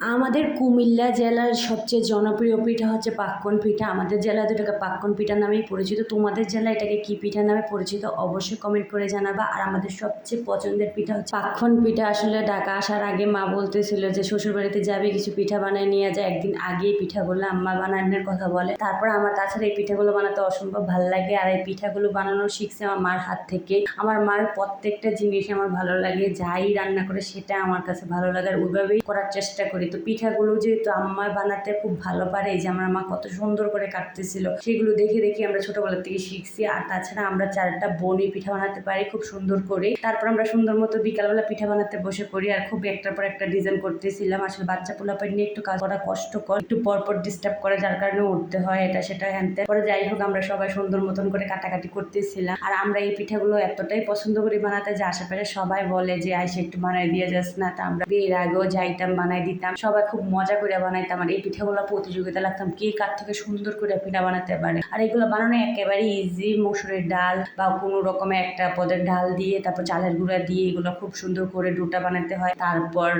আমাদের কুমিল্লা জেলার সবচেয়ে জনপ্রিয় পিঠা হচ্ছে পাক্কন পিঠা। আমাদের জেলায় তো এটাকে পাক্কন পিঠা নামেই পরিচিত। তোমাদের জেলায় এটাকে কি পিঠা নামে পরিচিত অবশ্যই কমেন্ট করে জানাবা। আর আমাদের সবচেয়ে পছন্দের পিঠা হচ্ছে পাক্কন পিঠা। আসলে ঢাকা আসার আগে মা বলতেছিল যে শ্বশুর বাড়িতে যাবে, কিছু পিঠা বানিয়ে নিয়ে যায় একদিন আগেই পিঠাগুলো আম্মা বানানোর কথা বলে। তারপর আমার তাছাড়া এই পিঠাগুলো বানাতে অসম্ভব ভালো লাগে। আর এই পিঠাগুলো বানানো শিখছে আমার মার হাত থেকে। আমার মার প্রত্যেকটা জিনিস আমার ভালো লাগে। যাই রান্না করে সেটা আমার কাছে ভালো লাগে আর ওইভাবেই করার চেষ্টা করি। তো পিঠাগুলো যেহেতু আম্মা বানাতে খুব ভালো পারে যে আমার মা কত সুন্দর করে কাটতেছিল, সেগুলো দেখে দেখে আমরা ছোটবেলা থেকে শিখছি। আর তাছাড়া আমরা চারটা বনি পিঠা বানাতে পারি খুব সুন্দর করে। তারপর আমরা সুন্দর মতো বিকালবেলা পিঠা বানাতে বসে পড়ি আর খুব একটার পর একটা ডিজাইন করতেছিলাম। আসলে বাচ্চা পোলাপাই নিয়ে একটু কাজ করা কষ্টকর, একটু পরপর ডিস্টার্ব করে যার কারণে উঠতে হয় এটা সেটা হ্যানতে পরে যাই হোক, আমরা সবাই সুন্দর মতন করে কাটাকাটি করতেছিলাম। আর আমরা এই পিঠাগুলো এতটাই পছন্দ করি বানাতে যে আশেপাশে সবাই বলে যে আইসে একটু বানাই দিয়ে যাস না। তা আমরা বিয়ের আগেও যাইতাম বানাই দিতাম। সবাই খুব মজা করে বানাইতাম আর এই পিঠাগুলো প্রতিযোগিতা লাগতাম কে কার থেকে সুন্দর করে পিঠা বানাতে পারে। আর এগুলো বানানো একেবারে ইজি মসুরের ডাল বা কোনো রকমের একটা পদের ডাল দিয়ে, তারপর চালের গুঁড়া দিয়ে এগুলো খুব সুন্দর করে ডোটা বানাতে হয়। তারপর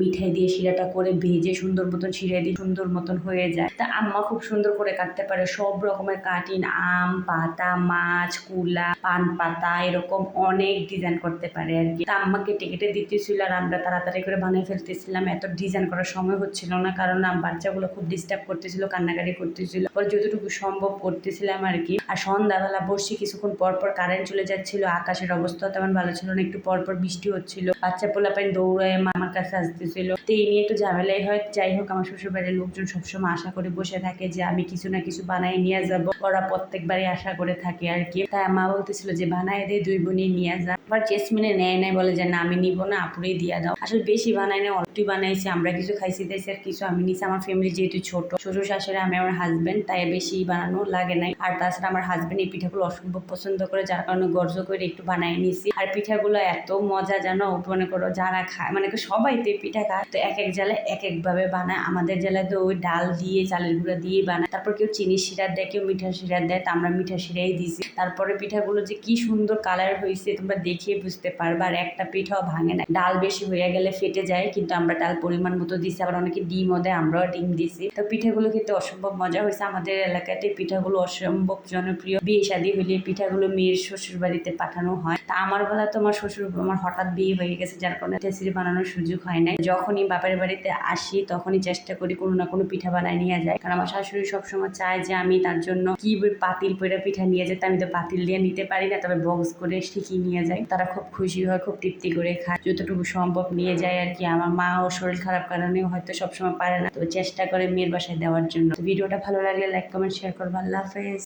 মিঠাই দিয়ে শিরাটা করে ভেজে সুন্দর মতন শিরা দিয়ে সুন্দর মতন হয়ে যায়। তা আম্মা খুব সুন্দর করে কাটতে পারে। সব রকমের কাটিন, আম, পাতা, মাছ, কুলা, পান পাতা, এরকম অনেক ডিজাইন করতে পারে আর কি। তা আম্মা কেটে দিতেছিল আর আমরা তাড়াতাড়ি করে বানিয়ে ফেলতেছিলাম। এত ডিজাইন করার সময় হচ্ছিল না, কারণ বাচ্চাগুলো খুব ডিস্টার্ব করতেছিল, কান্নাকাটি করতেছিল। পরে যতটুকু সম্ভব করতেছিলাম আর কি। আর সন্ধ্যাবেলা বসছি কিছুক্ষণ পর পর কারেন্ট চলে যাচ্ছিল, আকাশের অবস্থা তেমন ভালো ছিল না, একটু পর পর বৃষ্টি হচ্ছিল। বাচ্চা পোলাপাইন দৌড়ায় মামার কাছে আসতেছিল। তো এই নিয়ে একটু ঝামেলাই হয়। যাই হোক, আমার শ্বশুর বাড়ির লোকজন সবসময় আশা করে বসে থাকে যে আমি কিছু না কিছু বানাই নিয়ে যাব। ওরা প্রত্যেকবারই আশা করে থাকে আর কি। তাই মা বলতেছিল যে বানাই দে, দুই বোনই নিয়ে যা। আবার চেসমিনে নেয় নেয় বলে যে, না, আমি নিব না, আপুরেই দিয়া দাও। আসলে বেশি বানাই না অল্পই বানাইছি, আমরা কিছু খাইছি দিয়েছি আর কিছু আমি নিছি। আমার ফ্যামিলি যেহেতু ছোট, শ্বশুর শাশুড়ি আমি আমার হাজবেন্ড তাই বেশি বানানো লাগে নাই। আর তাছাড়া আমার হাজবেন্ড এই পিঠাগুলো অসম্ভব পছন্দ করে, যার কারণে গর্জ করে একটু বানাই নিছি। আর পিঠাগুলো এত মজা জানো মনে করো যারা খায় মানে সবাই তো পিঠা খায়, তো এক এক জেলায় এক এক ভাবে বানায়। আমাদের জেলায় তো ওই ডাল দিয়ে, চালের গুঁড়া দিয়ে বানায়। তারপর কেউ চিনি শিরা দেয়, কেউ মিঠা শিরা দেয়, তা আমরা মিঠা শিরাই দিছি। তারপরে পিঠাগুলো যে কি সুন্দর কালার হয়েছে তোমরা দেখিয়ে বুঝতে পারবা, আর একটা পিঠাও ভাঙে না। ডাল বেশি হয়ে গেলে ফেটে যায়, কিন্তু আমরা ডাল পরিমাণ মতো দিছি, আবার অনেকে ডিমও দেয়, আমরাও ডিম দিছি। তো পিঠাগুলো খেতে অসম্ভব মজা হয়েছে। আমাদের এলাকাতে পিঠাগুলো অসম্ভব জনপ্রিয়। বিয়ে শাদী হলে পিঠাগুলো মেয়ের শ্বশুর বাড়িতে পাঠানো হয়। তা আমার বেলা তো আমার শ্বশুর, আমার হঠাৎ বিয়ে হয়ে গেছে, যার কারণে টেসিরি বানানোর সুযোগ হয় নাই। যখনই বাপের বাড়িতে আসি, তখনই চেষ্টা করি কোনো না কোনো পিঠা বানায় নিয়ে যায় কারণ আমার শাশুড়ি সবসময় চায় যে আমি তার জন্য কি পাতিল পয়রা পিঠা নিয়ে যেতে, আমি তো পাতিল দিয়ে নিতে পারি না, তবে বক্স করে ঠিকই নিয়ে যাই। তারা খুব খুশি হয়, খুব তৃপ্তি করে খায়। যতটুকু সম্ভব নিয়ে যায় আর কি। আমার মা ও শরীর খারাপ কারণেও হয়তো সবসময় পারে না। তো চেষ্টা করে মেয়ের বাসায় দেওয়ার জন্য। ভিডিওটা ভালো লাগলে লাইক কমেন্ট শেয়ার করব। আল্লাহ হাফেজ।